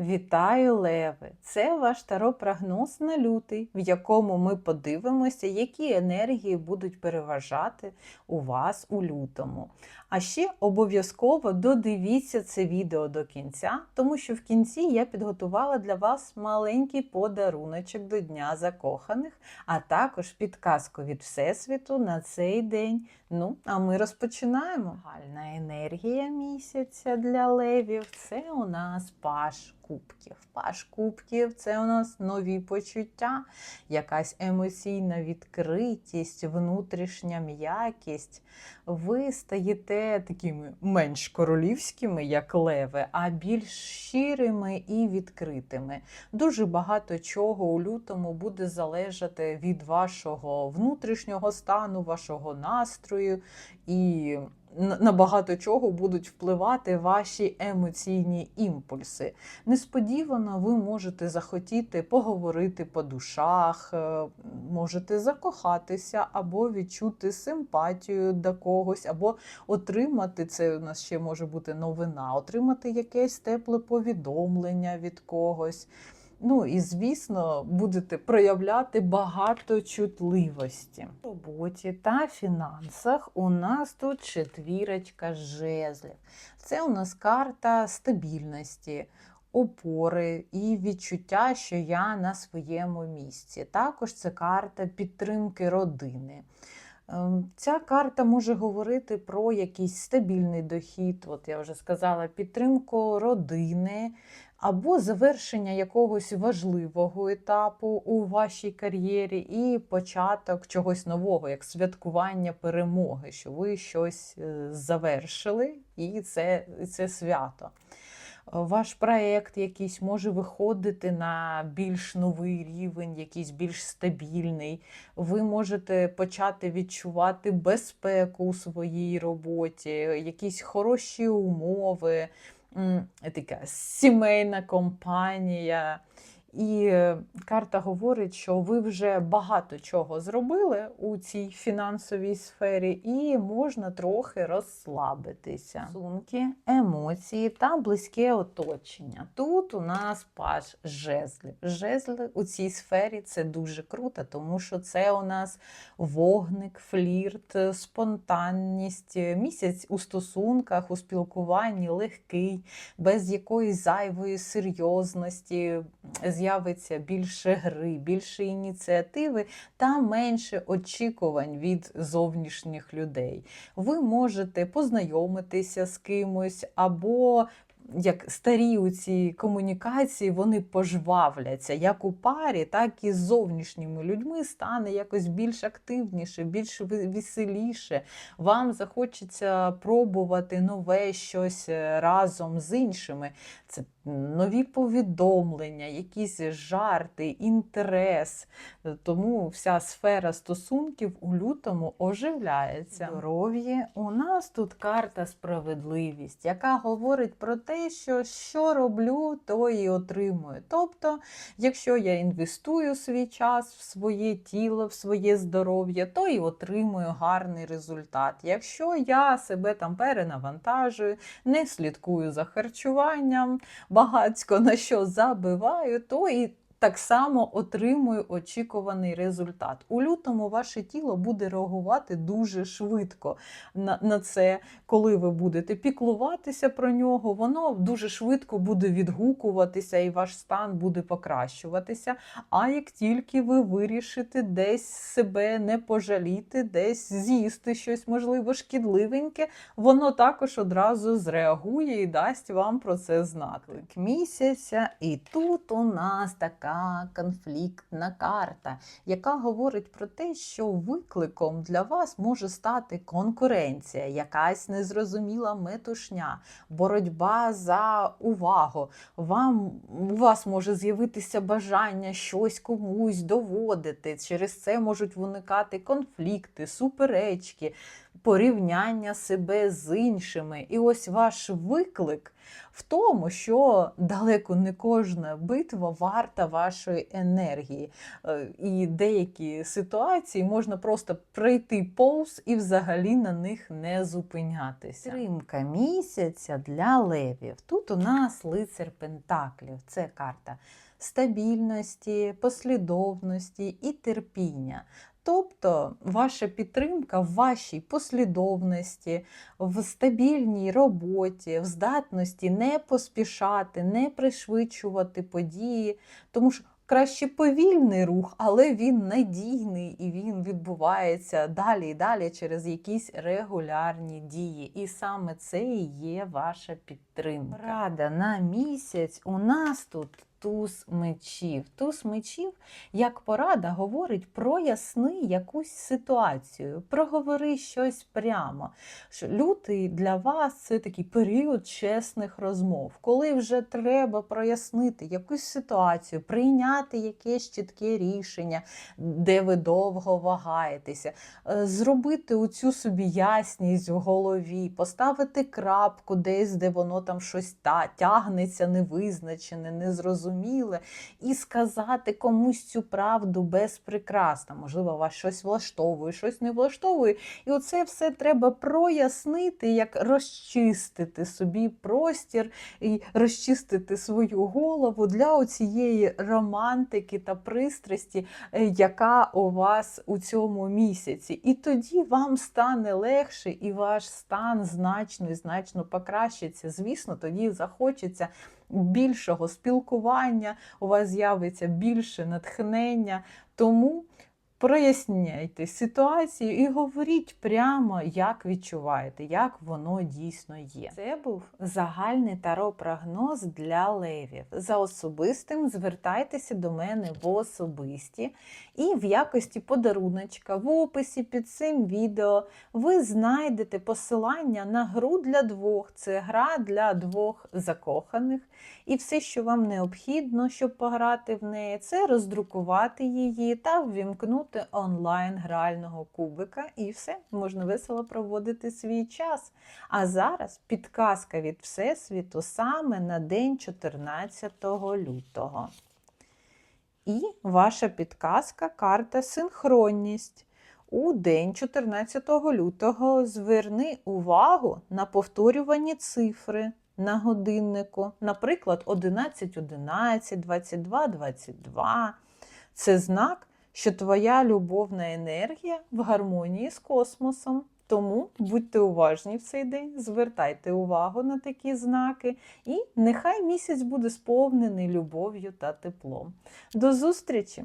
Вітаю, Леви! Це ваш таро-прогноз на лютий, в якому ми подивимося, які енергії будуть переважати у вас у лютому. А ще обов'язково додивіться це відео до кінця, тому що в кінці я підготувала для вас маленький подаруночок до Дня закоханих, а також підказку від Всесвіту на цей день. Ну, а ми розпочинаємо. Гальна енергія місяця для левів це у нас паш кубків. Паш кубків це у нас нові почуття, якась емоційна відкритість, внутрішня м'якість. Ви стаєте такими менш королівськими, як леви, а більш щирими і відкритими. Дуже багато чого у лютому буде залежати від вашого внутрішнього стану, вашого настрою і на багато чого будуть впливати ваші емоційні імпульси. Несподівано ви можете захотіти поговорити по душах, е, можете закохатися або відчути симпатію до когось, або отримати це у нас ще може бути новина, отримати якесь тепле повідомлення від когось. Ну і звісно, будете проявляти багато чутливості. В роботі та фінансах у нас тут четвірочка жезлів. Це у нас карта стабільності, опори і відчуття, що я на своєму місці. Також це карта підтримки родини. Ем, Ця карта може говорити про якийсь стабільний дохід, от я вже сказала, підтримку родини або завершення якогось важливого етапу у вашій кар'єрі, і початок чогось нового, як святкування перемоги, що ви щось е, завершили, і це, це свято. Ваш проєкт якийсь може виходити на більш новий рівень, якийсь більш стабільний. Ви можете почати відчувати безпеку у своїй роботі, якісь хороші умови, така сімейна компанія. І карта говорить, що ви вже багато чого зробили у цій фінансовій сфері, і можна трохи розслабитися. Стосунки, емоції та близьке оточення. Тут у нас паж жезлів. Жезли у цій сфері це дуже круто, тому що це у нас вогник, флірт, спонтанність, місяць у стосунках, у спілкуванні легкий, без якоїсь зайвої серйозності з'явиться більше гри, більше ініціативи та менше очікувань від зовнішніх людей. Ви можете познайомитися з кимось або як старі у цій комунікації, вони пожвавляться як у парі, так і з зовнішніми людьми стане якось більш активніше, більш веселіше. Вам захочеться пробувати нове щось е, разом з іншими. Це нові повідомлення, якісь жарти, інтерес. Тому вся сфера стосунків у лютому оживляється. Здоров'я у нас тут карта справедливість, яка говорить про те, що що роблю, то і отримую. Тобто, якщо я інвестую свій час в своє тіло, в своє здоров'я, то і отримую гарний результат. Якщо я себе там перенавантажую, не слідкую за харчуванням, багацько на що забиваю, то і так само отримую очікуваний результат. У лютому ваше тіло буде реагувати дуже швидко на, на це, коли ви будете піклуватися про нього, воно дуже швидко буде відгукуватися і ваш стан буде покращуватися. А як тільки ви вирішите десь себе не пожаліти, десь з'їсти щось, можливо, шкідливеньке, воно також одразу зреагує і дасть вам про це знати. Місяця, і тут у нас така конфліктна карта, яка говорить про те, що викликом для вас може стати конкуренція, якась незрозуміла метушня, боротьба за увагу. Вам, У вас може з'явитися бажання щось комусь доводити. Через це можуть виникати конфлікти, суперечки. Порівняння себе з іншими. І ось ваш виклик в тому, що далеко не кожна битва варта вашої енергії. Е, І деякі ситуації можна просто пройти повз і взагалі на них не зупинятися. Тримка місяця для левів. Тут у нас лицар Пентаклів. Це карта стабільності, послідовності і терпіння. Тобто ваша підтримка в вашій послідовності, в стабільній роботі, в здатності не поспішати, не пришвидшувати події, тому що краще повільний рух, але він надійний і він відбувається далі і далі через якісь регулярні дії. І саме це і є ваша підтримка. Рада на місяць у нас тут. Туз мечів. Туз мечів, як порада, говорить проясни якусь ситуацію, проговори щось прямо. Лютий для вас це такий період чесних розмов, коли вже треба прояснити якусь ситуацію, прийняти якесь чітке рішення, де ви довго вагаєтеся, е, зробити оцю собі ясність в голові, поставити крапку десь, де воно там щось та, тягнеться, невизначене, незрозуміле, і сказати комусь цю правду без прикрас. Можливо, вас щось влаштовує, щось не влаштовує. І оце все треба прояснити, як розчистити собі простір і розчистити свою голову для оцієї романтики та пристрасті, е, яка у вас у цьому місяці. І тоді вам стане легше, і ваш стан значно і значно покращиться. Звісно, тоді захочеться більшого спілкування, у вас з'явиться більше натхнення. Тому проясняйте ситуацію і говоріть прямо, як відчуваєте, як воно дійсно є. Це був загальний таро-прогноз для левів. За особистим звертайтеся до мене в особисті, і в якості подаруночка в описі під цим відео ви знайдете посилання на гру для двох. Це гра для двох закоханих. І все, що вам необхідно, щоб пограти в неї, це роздрукувати її та ввімкнути онлайн грального кубика, і все, можна весело проводити свій час. А зараз підказка від Всесвіту саме на день 14 лютого. І ваша підказка карта синхронність. У день 14 лютого зверни увагу на повторювані цифри на годиннику, наприклад, 11.11, 22.22. Це знак, що твоя любовна енергія в гармонії з космосом. Тому будьте уважні в цей день, звертайте увагу на такі знаки, і нехай місяць буде сповнений любов'ю та теплом. До зустрічі!